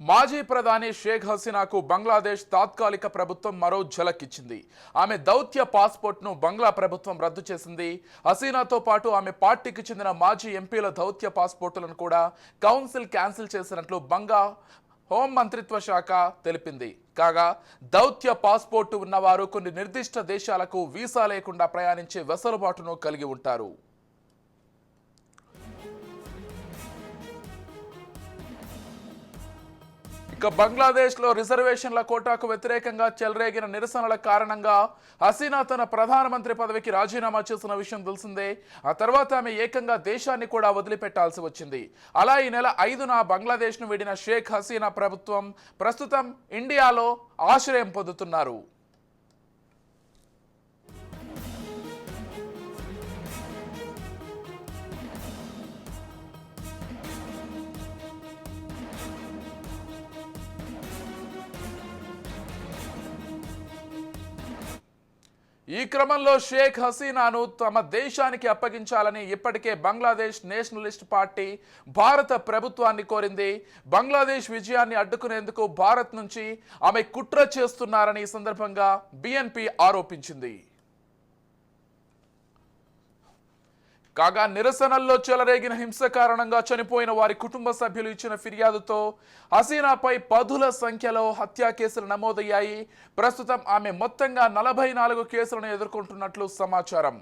మాజీ ప్రధాని షేక్ హసీనాకు బంగ్లాదేశ్ తాత్కాలిక ప్రభుత్వం మరో ఝలక్ ఇచ్చింది ఆమె దౌత్య పాస్పోర్ట్ను బంగ్లా ప్రభుత్వం రద్దు చేసింది. హసీనాతో పాటు ఆమె పార్టీకి చెందిన మాజీ ఎంపీల దౌత్య పాస్పోర్టులను కూడా కౌన్సిల్ క్యాన్సిల్ చేసినట్లు బంగా హోం మంత్రిత్వ శాఖ తెలిపింది. కాగా దౌత్య పాస్పోర్టు ఉన్నవారు కొన్ని నిర్దిష్ట దేశాలకు వీసా లేకుండా ప్రయాణించే వెసులుబాటును కలిగి ఉంటారు. ఇక బంగ్లాదేశ్లో రిజర్వేషన్ల కోటాకు వ్యతిరేకంగా చెలరేగిన నిరసనల కారణంగా హసీనా తన ప్రధానమంత్రి పదవికి రాజీనామా చేసిన విషయం తెలిసిందే. ఆ తర్వాత ఆమె ఏకంగా దేశాన్ని కూడా వదిలిపెట్టాల్సి వచ్చింది. అలా ఈ నెల ఐదున బంగ్లాదేశ్ను వీడిన షేక్ హసీనా ప్రభుత్వం ప్రస్తుతం ఇండియాలో ఆశ్రయం పొందుతున్నారు. ఈ క్రమంలో షేక్ హసీనాను తమ దేశానికి అప్పగించాలని ఇప్పటికే బంగ్లాదేశ్ నేషనలిస్ట్ పార్టీ భారత ప్రభుత్వాన్ని కోరింది. బంగ్లాదేశ్ విజయాన్ని అడ్డుకునేందుకు భారత్ నుంచి ఆమె కుట్ర చేస్తున్నారని ఈ సందర్భంగా బిఎన్పి ఆరోపించింది. కాగా నిరసనల్లో చెలరేగిన హింస కారణంగా చనిపోయిన వారి కుటుంబ సభ్యులు ఇచ్చిన ఫిర్యాదుతో హసీనాపై పదుల సంఖ్యలో హత్యా కేసులు నమోదయ్యాయి. ప్రస్తుతం ఆమె మొత్తంగా నలభై నాలుగు కేసులను ఎదుర్కొంటున్నట్లు సమాచారం.